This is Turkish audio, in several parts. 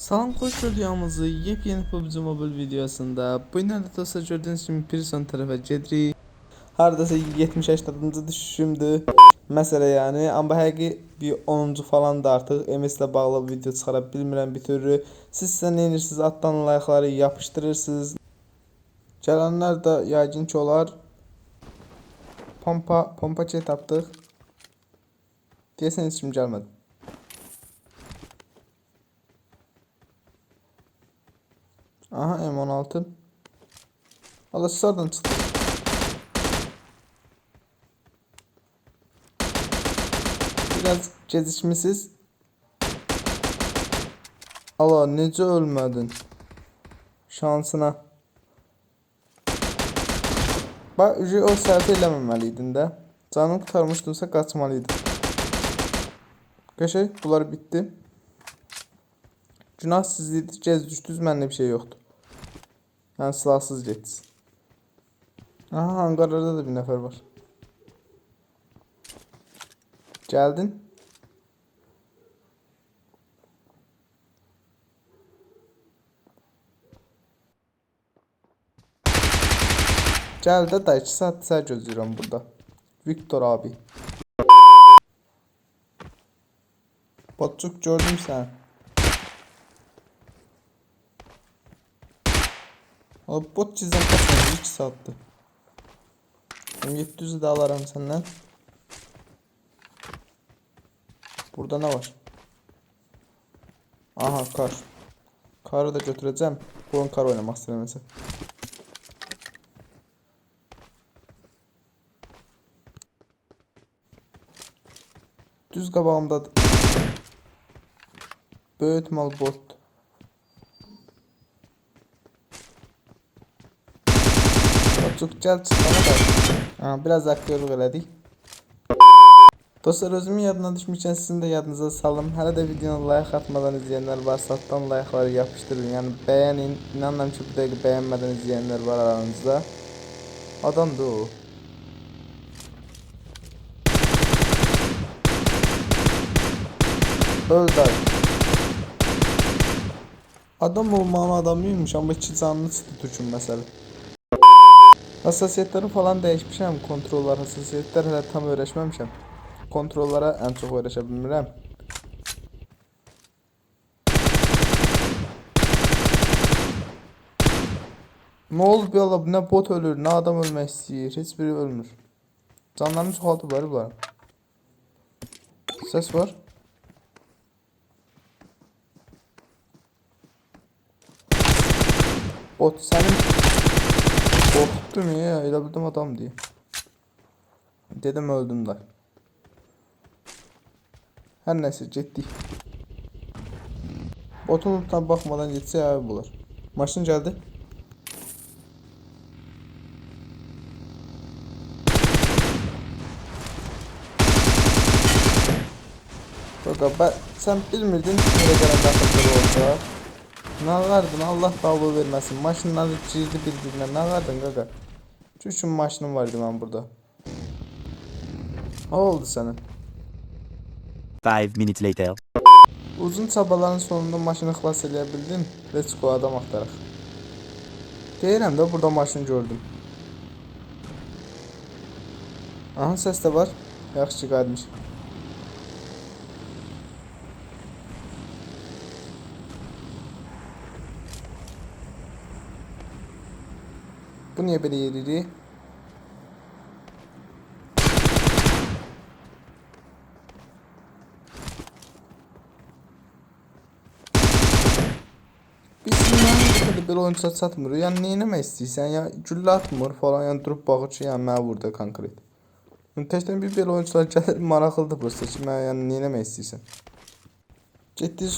Salam xoş videomuzu yepyeni PUBG Mobile videosunda bu günlerde dostlar gördüğünüz gibi bir son tarafa gedirik. Hardasa 70-80 düşüşümdü. Məsələ yəni, amma həqiqi bir 10-cu falan da artıq MS ilə bağlı video çıxara bilmirəm bir türlü. Siz isə nə edirsiniz? Altdan layıqları yapışdırırsınız. Gələnlər də yəqin ki. Pompa, pompa şey tapdıq. Deyəsən heç kim. Aha M16. Allah sardan çıktı. Biraz gecikmişsiz. Allah necə ölmədin? Şansına. Bax, ücü o səhvə eləməməliydin də. Canım qurtarmışdımsa qaçmalıydın. Qəşəng, bunlar bitdi. Günah sizlikdir, gez düşdünüz, məndə bir şey yoxdur. Yəni silahsız getdiniz. Aha, hangarlarda da bir nəfər var. Gəldin? Gəl də da 2 saat sən gözləyirəm burada. Viktor abi. Botçuk gördüm sən. O bot çizim kaçmadı 2 saattir. Ben 700'ü de alırım senden. Burada ne var? Aha kar. Karı da götüreceğim. Bunun kar oynamak istemesi. Düz qabağımdadır. Böyük ihtimal bot. Gəl çıxana da. Biraz aktörlük elədik. Dostlar özümün yadına düşmüşkən sizin də yadınıza salım. Hələ də videonu like atmadan izləyənlər varsa altdan like'ları yapışdırın. Yəni bəyənin. İnanıram ki bu dəqiqə bəyənmədən izləyənlər var aranızda. Adamdır o. Öldü. Adam olmağın adamıymış amma iki canlı çıxdı Türkün məsələ. Hassasiyyətləri falan dəyişmişəm. Kontrollar, hassasiyyətlər hələ tam öyrəşməmişəm. Kontrollara ən çox öyrəşə bilmirəm. Nə olub ya Allah, nə bot ölür, nə adam ölmək istəyir, heç biri ölmür. Canlarını çoxaltıb var bunların. Səs var. Bot sənin Korkuttum ya, elə bildim adam diye. Dedim öldüm de. Her neyse getdik. Botun bakmadan gitse ya bular. Maşın geldi. Kanka ben sen bilmirdin nereye gelen dakikaları olsa. Ne verdin Allah davul vermesin. Maşınlar girdi birbirine. Ne verdin gaga? Düşün maşınım vardı ben burada. Ne oldu senin? Five minutes later. Uzun çabaların sonunda maşını xilas eləyə bildin. Let's go adam axtaraq. Deyirəm də burada maşın gördüm. Aha səs də var. Yaxşı qayıtmış. Bu belə yeririk? Biz mənə belə oyunçular satmır. Yəni nə etmək istəyirsən? Ya güllə atmır falan, yəni durub baxır ki, yəni burada konkret. Yəni təkdən bir belə oyunçular gəlir, maraqlıdır prosta ki, mənə yəni nə etmək istəyirsən?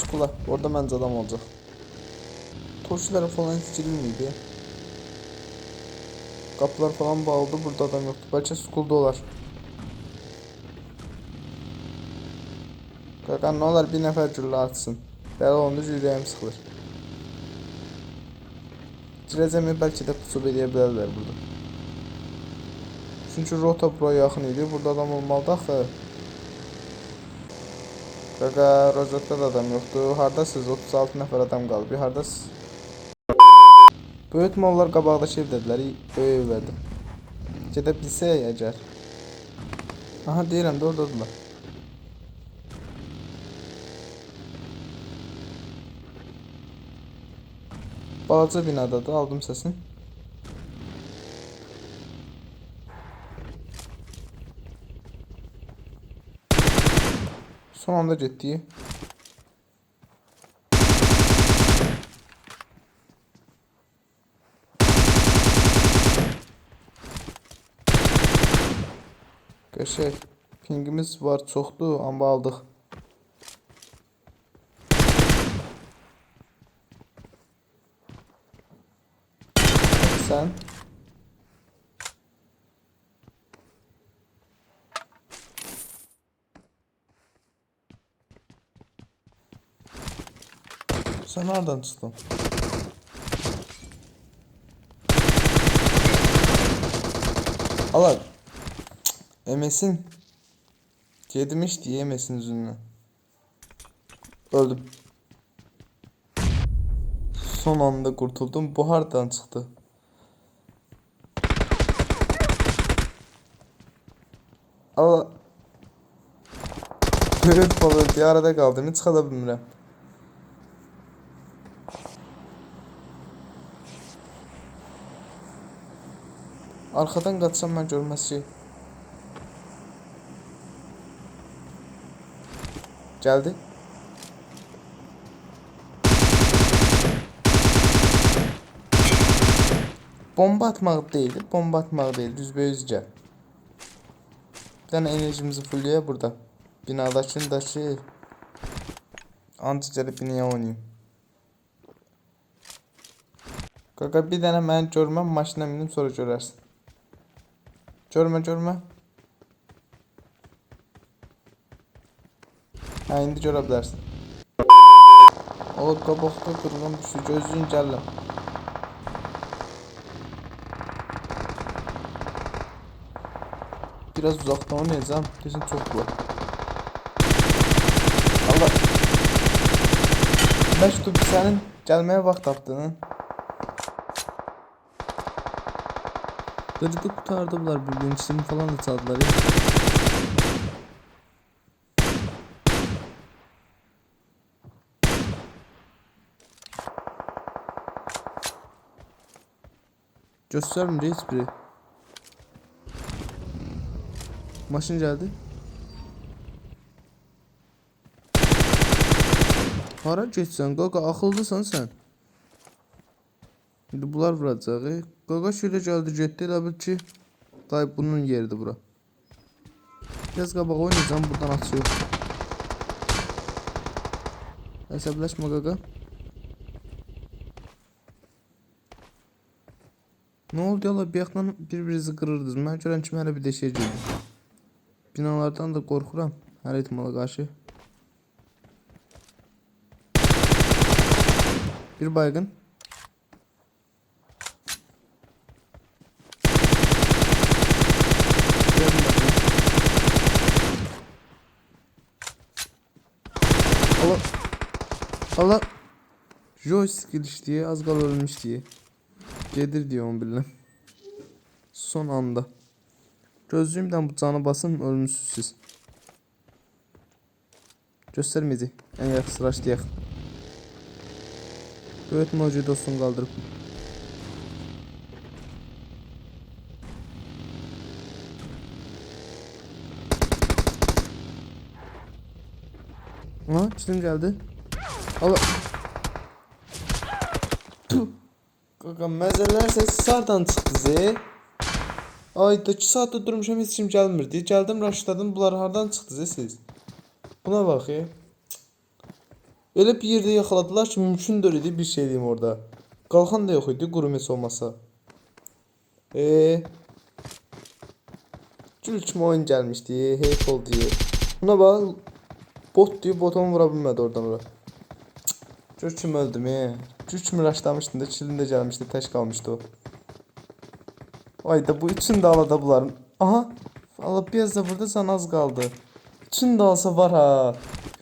Skula. Orada məncə adam olacaq. Torçlar falan heç girilməyib. Qapılar falan bağlıdır, burada adam yoxdur. Bəlkə skulda olar. Qaqa nə olar bir nəfər güllə atsın. Belə onda ürəyim sıxılır. Girəcəmi bəlkə də pusub edə bilərlər burada. Çünki rota buraya yaxın idi. Burada adam olmalıdır axı. Qaqa, Rozatda da adam yoxdur. Hardasınız? 36 nəfər adam qalıb. Hardasınız? Böyük mallar qabaqdakı evdədirlər. Böyük evlərdə. Gedə bilsək əgər. Aha deyirəm də ordadırlar. Balaca binadadır, aldım səsini. Son anda getdi. Qəşəng. Pingimiz var, çoxdur, amma aldıq. Sən Sen nereden çıktın? Allah. Emesin. Yedirmiş diye Emesin yüzünden. Öldüm. Son anda kurtuldum. Buhardan çıktı. Allah. Evet balığı bir arada kaldım. Hiç çıxa da bilmirəm. Arkadan kaçsam ben. Geldi. Bomba atmak değil, bomba atmak değil, düz yüzce. Bir tane enerjimizi fullüyor burada. Binadakini da şey. Anticəli binaya oynayayım. Qaqa bir dənə mən görməm, maşına minim sonra görərsən. Görmə, görmə. Hə, indi görə bilərsən. O bir şey gözlüyün gəlirəm. Biraz uzaqdan oynayacağım. Kesin çox var. Allah. Məktub sənin gəlməyə vaxt tapdın. Gıcıklı kurtardılar birbirinin falan da çaldılar. Göstermedi hiçbiri. Maşın geldi. Hara getsən? Qaqa, axıllısan sən. İndi bunlar vuracaq. e. Qaqa şöyle gəldi, getdi elə bil ki, dayı bunun yeridir bura. Biraz qabaq oynayacağım, buradan açıyor. Əsəbləşmə qaqa. Ne oldu yala bir yaxdan bir-birinizi qırırdınız. Mən görən kimi hələ bir deşiyə girdim. Binalardan da qorxuram hər ehtimala qarşı. Bir baygın. Allah. Allah. Joystick iliştiği az kal ölmüş diye. Gedir diyor onu bilirəm. Son anda. Gözlüyümdən bu canı basın ölmüsüz siz. Göstərməyəcək. Ən yaxşı sıraşdıyaq. Böyük mocu dostunu qaldırıb. Aha, kilim gəldi. Allah. Qaqa məzələr səsi sardan çıxdı ze. Ayda 2 saatdə durmuşam heç kim gəlmirdi. Gəldim raşladım. Bunlar hardan çıxdı ze siz? Buna bax. Elə bir yerdə yaxaladılar ki, mümkün deyil idi bir şey deyim orada. Qalxan da yox idi, qurum heç olmasa. Eee Gül kimi oyun gəlmişdi, heyf oldu. Buna bax, bot diyor, botumu vura bilmədi oradan ora. Gül kimi öldüm, e. Gül kimi raşlamışdım da, kilin də gəlmişdi, tək qalmışdı o. Ayda bu üçün də alada bunların. Aha, Allah biraz da burada can az qaldı. Üçün də alsa var ha.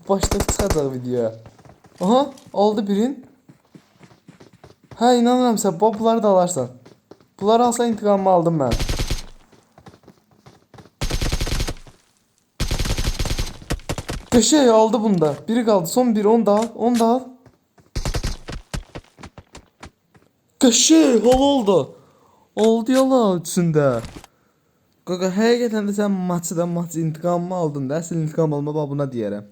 Bir başda çıxacaq videoya. Aha, oldu birin. Hə, inanıram sən, bax bunları da alarsan. Bunları alsan intiqamımı aldım mən. Qəşəng aldı bunda. Biri qaldı, son biri, onu da al, onu Qəşəng, hal oldu. Oldu yola üçündə. Qaqa, həqiqətən də sən maçıdan maç intiqamımı aldın da. Əsl intiqam alma babına deyərəm.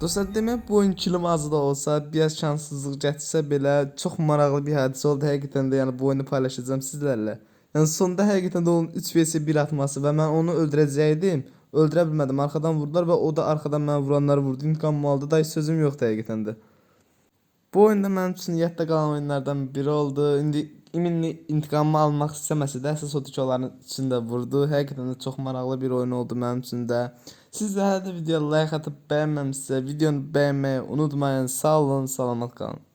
Dostlar, demək bu oyun kilim az da olsa, biraz şanssızlıq gətirsə belə çox maraqlı bir hadisə oldu. Həqiqətən də yəni bu oyunu paylaşacağam sizlərlə. Yəni sonda həqiqətən də onun 3 vs 1 atması və mən onu öldürəcəydim. Öldürə bilmədim. Arxadan vurdular və o da arxadan mənə vuranları vurdu. İntiqamımı aldı. Da heç sözüm yoxdur həqiqətən də. Bu oyunda mənim üçün yadda qalan oyunlardan biri oldu. İndi iminli intiqamımı almaq istəməsə də əsas odur ki, onların içində vurdu. Həqiqətən də çox maraqlı bir oyun oldu mənim üçün də. Siz də hələ də videoya like atıb bəyənməmisinizsə, videonu bəyənməyi unutmayın. Sağ olun, salamat qalın.